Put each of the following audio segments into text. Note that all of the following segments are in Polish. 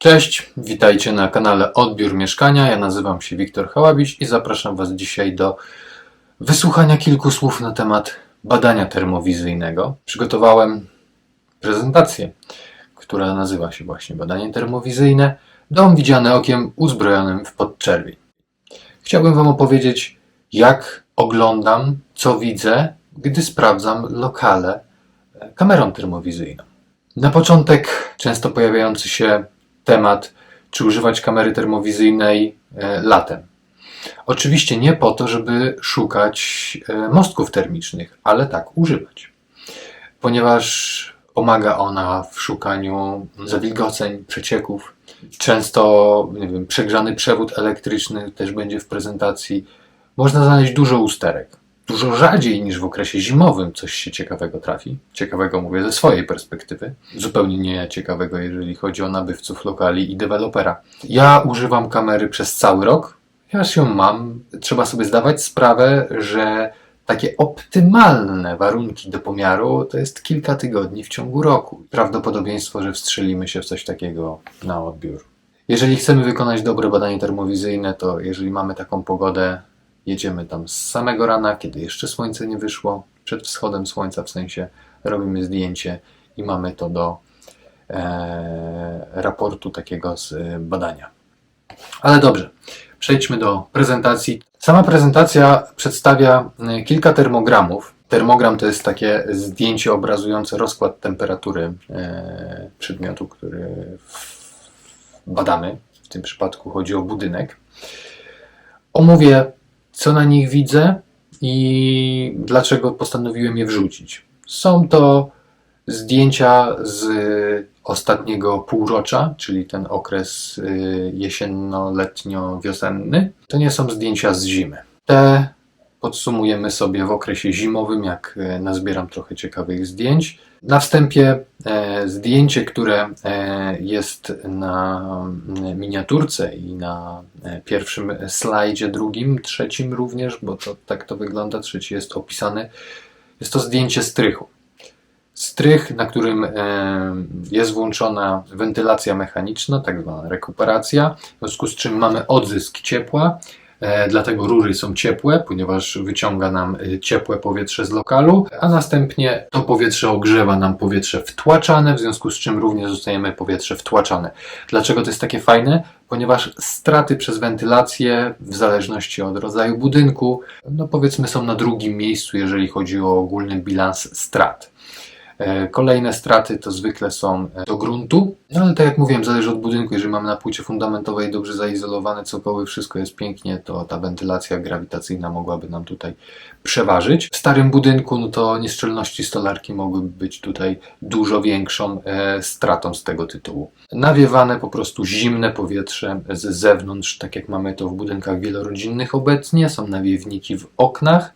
Cześć, witajcie na kanale Odbiór Mieszkania. Ja nazywam się Wiktor Hałabiś i zapraszam Was dzisiaj do wysłuchania kilku słów na temat badania termowizyjnego. Przygotowałem prezentację, która nazywa się właśnie Badanie termowizyjne. Dom widziany okiem uzbrojonym w podczerwień. Chciałbym Wam opowiedzieć, jak oglądam, co widzę, gdy sprawdzam lokale e, kamerą termowizyjną. Na początek często pojawiający się temat, czy używać kamery termowizyjnej e, latem. Oczywiście nie po to, żeby szukać e, mostków termicznych, ale tak używać. Ponieważ pomaga ona w szukaniu zawilgoceń, przecieków. Często nie wiem, przegrzany przewód elektryczny też będzie w prezentacji. Można znaleźć dużo usterek. Dużo rzadziej niż w okresie zimowym coś się ciekawego trafi. Ciekawego mówię ze swojej perspektywy. Zupełnie nie ciekawego, jeżeli chodzi o nabywców lokali i dewelopera. Ja używam kamery przez cały rok. Już ją mam. Trzeba sobie zdawać sprawę, że takie optymalne warunki do pomiaru to jest kilka tygodni w ciągu roku. Prawdopodobieństwo, że wstrzelimy się w coś takiego na odbiór. Jeżeli chcemy wykonać dobre badanie termowizyjne, to jeżeli mamy taką pogodę, jedziemy tam z samego rana, kiedy jeszcze słońce nie wyszło, przed wschodem słońca w sensie, robimy zdjęcie i mamy to do e, raportu takiego z e, badania. Ale dobrze, przejdźmy do prezentacji. Sama prezentacja przedstawia e, kilka termogramów. Termogram to jest takie zdjęcie obrazujące rozkład temperatury e, przedmiotu, który badamy. W tym przypadku chodzi o budynek. Omówię, co na nich widzę i dlaczego postanowiłem je wrzucić. Są to zdjęcia z ostatniego półrocza, czyli ten okres y, jesienno-letnio-wiosenny. To nie są zdjęcia z zimy. Te podsumujemy sobie w okresie zimowym, jak e, nazbieram trochę ciekawych zdjęć. Na wstępie e, zdjęcie, które e, jest na mm, miniaturce i na e, pierwszym slajdzie, drugim, trzecim również, bo to, tak to wygląda, trzeci jest opisany. Jest to zdjęcie strychu. Strych, na którym e, jest włączona wentylacja mechaniczna, tak zwana rekuperacja, w związku z czym mamy odzysk ciepła. E, Dlatego rury są ciepłe, ponieważ wyciąga nam e, ciepłe powietrze z lokalu, a następnie to powietrze ogrzewa nam powietrze wtłaczane, w związku z czym również zostajemy powietrze wtłaczane. Dlaczego to jest takie fajne? Ponieważ straty przez wentylację, w zależności od rodzaju budynku, no powiedzmy są na drugim miejscu, jeżeli chodzi o ogólny bilans strat. E, Kolejne straty to zwykle są e, do gruntu, no ale tak jak mówiłem, zależy od budynku. Jeżeli mamy na płycie fundamentowej dobrze zaizolowane cokoły, wszystko jest pięknie, to ta wentylacja grawitacyjna mogłaby nam tutaj przeważyć. W starym budynku, no to nieszczelności stolarki mogłyby być tutaj dużo większą e, stratą z tego tytułu. Nawiewane po prostu zimne powietrze z zewnątrz, tak jak mamy to w budynkach wielorodzinnych obecnie, są nawiewniki w oknach,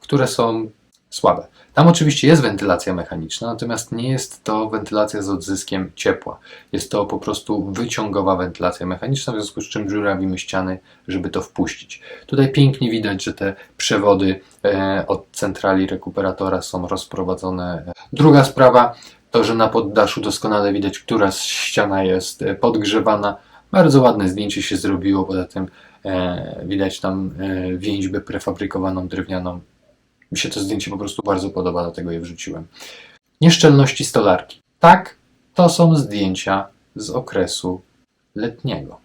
które są słabe. Tam oczywiście jest wentylacja mechaniczna, natomiast nie jest to wentylacja z odzyskiem ciepła. Jest to po prostu wyciągowa wentylacja mechaniczna, w związku z czym żurawimy ściany, żeby to wpuścić. Tutaj pięknie widać, że te przewody e, od centrali rekuperatora są rozprowadzone. Druga sprawa to, że na poddaszu doskonale widać, która ściana jest e, podgrzewana. Bardzo ładne zdjęcie się zrobiło, poza tym e, widać tam więźbę prefabrykowaną drewnianą mi się to zdjęcie po prostu bardzo podoba, dlatego je wrzuciłem. Nieszczelności stolarki. Tak, to są zdjęcia z okresu letniego.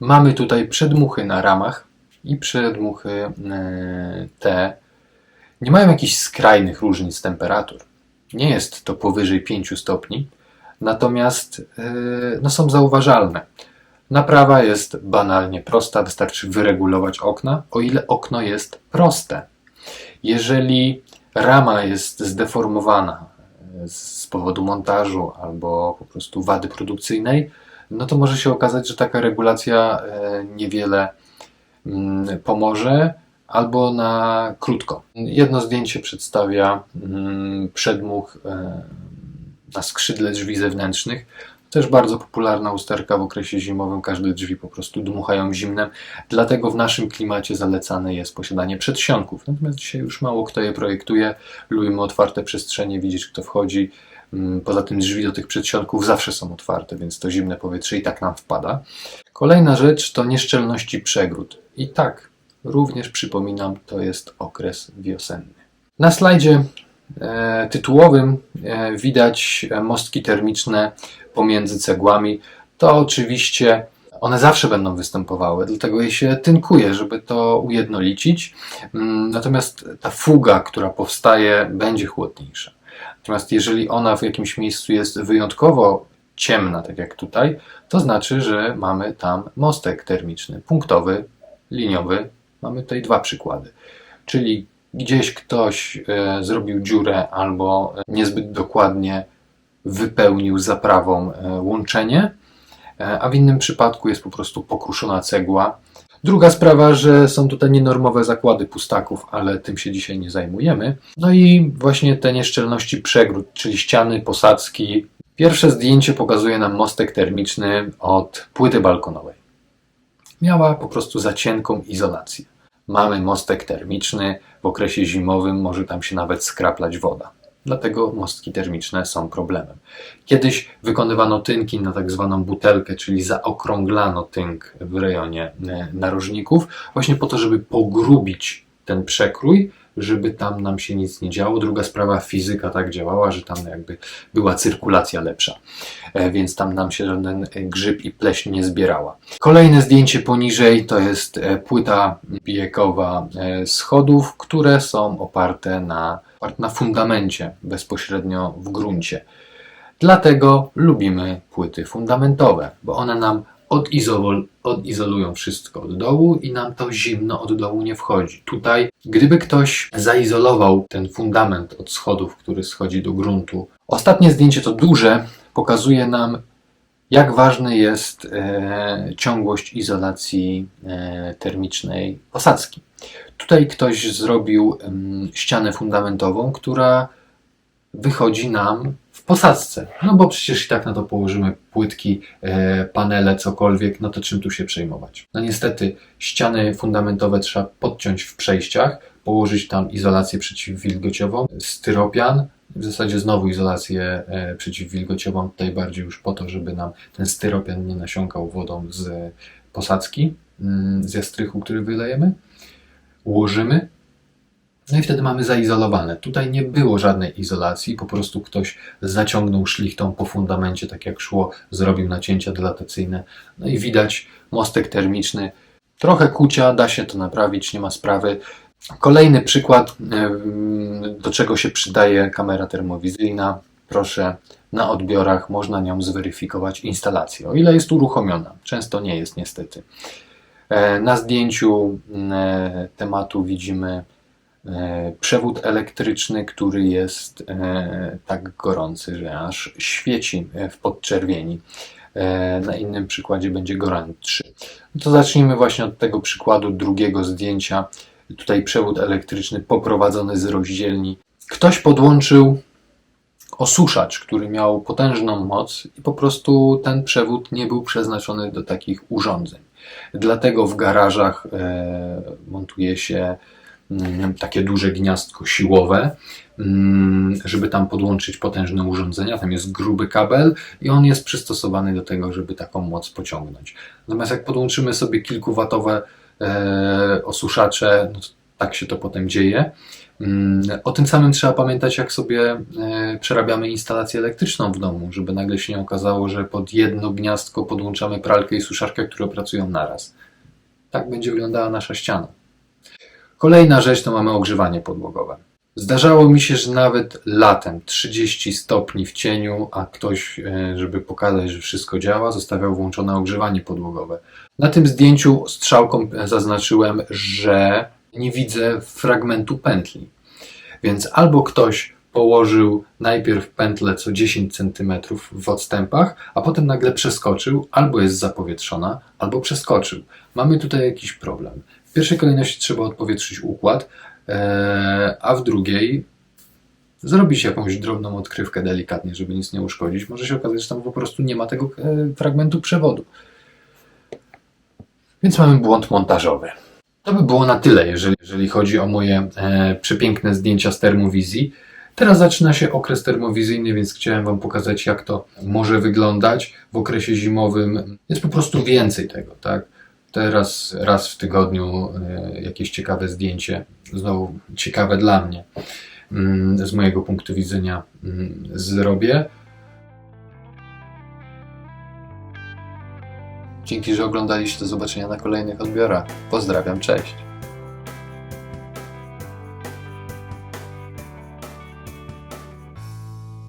Mamy tutaj przedmuchy na ramach i przedmuchy e, te nie mają jakichś skrajnych różnic temperatur. Nie jest to powyżej 5 stopni, natomiast e, no, są zauważalne. Naprawa jest banalnie prosta, wystarczy wyregulować okna, o ile okno jest proste. Jeżeli rama jest zdeformowana e, z powodu montażu albo po prostu wady produkcyjnej, no to może się okazać, że taka regulacja e, niewiele mm, pomoże albo na krótko. Jedno zdjęcie przedstawia mm, przedmuch e, na skrzydle drzwi zewnętrznych. Też bardzo popularna usterka w okresie zimowym. Każde drzwi po prostu dmuchają zimnem. Dlatego w naszym klimacie zalecane jest posiadanie przedsionków. Natomiast dzisiaj już mało kto je projektuje. Lubimy otwarte przestrzenie, widzieć kto wchodzi. Mm, Poza tym drzwi do tych przedsionków zawsze są otwarte, więc to zimne powietrze i tak nam wpada. Kolejna rzecz to nieszczelności przegród. I tak, również przypominam, to jest okres wiosenny. Na slajdzie tytułowym e, widać e, mostki termiczne pomiędzy cegłami. To oczywiście one zawsze będą występowały, dlatego je się tynkuje, żeby to ujednolicić. Mm, Natomiast ta fuga, która powstaje, będzie chłodniejsza. Natomiast jeżeli ona w jakimś miejscu jest wyjątkowo ciemna, tak jak tutaj, to znaczy, że mamy tam mostek termiczny, punktowy, liniowy. Mamy tutaj dwa przykłady. Czyli gdzieś ktoś e, zrobił dziurę albo niezbyt dokładnie wypełnił zaprawą e, łączenie, e, a w innym przypadku jest po prostu pokruszona cegła. Druga sprawa, że są tutaj nienormowe zakłady pustaków, ale tym się dzisiaj nie zajmujemy. No i właśnie te nieszczelności przegród, czyli ściany, posadzki. Pierwsze zdjęcie pokazuje nam mostek termiczny od płyty balkonowej. Miała po prostu za cienką izolację. Mamy mostek termiczny, w okresie zimowym może tam się nawet skraplać woda. Dlatego mostki termiczne są problemem. Kiedyś wykonywano tynki na tak zwaną butelkę, czyli zaokrąglano tynk w rejonie e, narożników, właśnie po to, żeby pogrubić ten przekrój, żeby tam nam się nic nie działo. Druga sprawa, fizyka tak działała, że tam jakby była cyrkulacja lepsza, e, więc tam nam się żaden grzyb i pleśń nie zbierała. Kolejne zdjęcie poniżej to jest e, płyta bijekowa e, schodów, które są oparte na, na fundamencie bezpośrednio w gruncie. Dlatego lubimy płyty fundamentowe, bo one nam odizol, odizolują wszystko od dołu i nam to zimno od dołu nie wchodzi. Tutaj, gdyby ktoś zaizolował ten fundament od schodów, który schodzi do gruntu. Ostatnie zdjęcie to duże, pokazuje nam, jak ważna jest e, ciągłość izolacji e, termicznej posadzki. Tutaj ktoś zrobił em, ścianę fundamentową, która wychodzi nam posadzce. No bo przecież i tak na to położymy płytki, e, panele, cokolwiek, no to czym tu się przejmować? No niestety ściany fundamentowe trzeba podciąć w przejściach, położyć tam izolację przeciwwilgociową, styropian, w zasadzie znowu izolację e, przeciwwilgociową, tutaj bardziej już po to, żeby nam ten styropian nie nasiąkał wodą z posadzki, mm, z jastrychu, który wylejemy. Ułożymy, no i wtedy mamy zaizolowane. Tutaj nie było żadnej izolacji, po prostu ktoś zaciągnął szlichtą po fundamencie, tak jak szło, zrobił nacięcia dilatacyjne. No i widać mostek termiczny. Trochę kucia, da się to naprawić, nie ma sprawy. Kolejny przykład, do czego się przydaje kamera termowizyjna. Proszę, na odbiorach można nią zweryfikować instalację, o ile jest uruchomiona. Często nie jest niestety. E, Na zdjęciu e, tematu widzimy przewód elektryczny, który jest e, tak gorący, że aż świeci e, w podczerwieni. E, Na innym przykładzie będzie gorętszy. No to zacznijmy właśnie od tego przykładu drugiego zdjęcia. Tutaj przewód elektryczny poprowadzony z rozdzielni. Ktoś podłączył osuszacz, który miał potężną moc i po prostu ten przewód nie był przeznaczony do takich urządzeń. Dlatego w garażach e, montuje się takie duże gniazdko siłowe, mm, żeby tam podłączyć potężne urządzenia. Tam jest gruby kabel i on jest przystosowany do tego, żeby taką moc pociągnąć. Natomiast jak podłączymy sobie kilkuwatowe e, osuszacze, no tak się to potem dzieje. Mm, O tym samym trzeba pamiętać, jak sobie e, przerabiamy instalację elektryczną w domu, żeby nagle się nie okazało, że pod jedno gniazdko podłączamy pralkę i suszarkę, które pracują naraz. Tak będzie wyglądała nasza ściana. Kolejna rzecz to mamy ogrzewanie podłogowe. Zdarzało mi się, że nawet latem 30 stopni w cieniu, a ktoś, e, żeby pokazać, że wszystko działa, zostawiał włączone ogrzewanie podłogowe. Na tym zdjęciu strzałką zaznaczyłem, że nie widzę fragmentu pętli. Więc albo ktoś położył najpierw pętlę co 10 cm w odstępach, a potem nagle przeskoczył, albo jest zapowietrzona, albo przeskoczył. Mamy tutaj jakiś problem. W pierwszej kolejności trzeba odpowietrzyć układ, e, a w drugiej zrobić jakąś drobną odkrywkę delikatnie, żeby nic nie uszkodzić. Może się okazać, że tam po prostu nie ma tego e, fragmentu przewodu. Więc mamy błąd montażowy. To by było na tyle, jeżeli, jeżeli chodzi o moje e, przepiękne zdjęcia z termowizji. Teraz zaczyna się okres termowizyjny, więc chciałem Wam pokazać, jak to może wyglądać. W okresie zimowym jest po prostu więcej tego, tak? Teraz raz w tygodniu e, jakieś ciekawe zdjęcie, znowu ciekawe dla mnie, mm, z mojego punktu widzenia mm, zrobię. Dzięki, że oglądaliście. Do zobaczenia na kolejnych odbiorach. Pozdrawiam, cześć.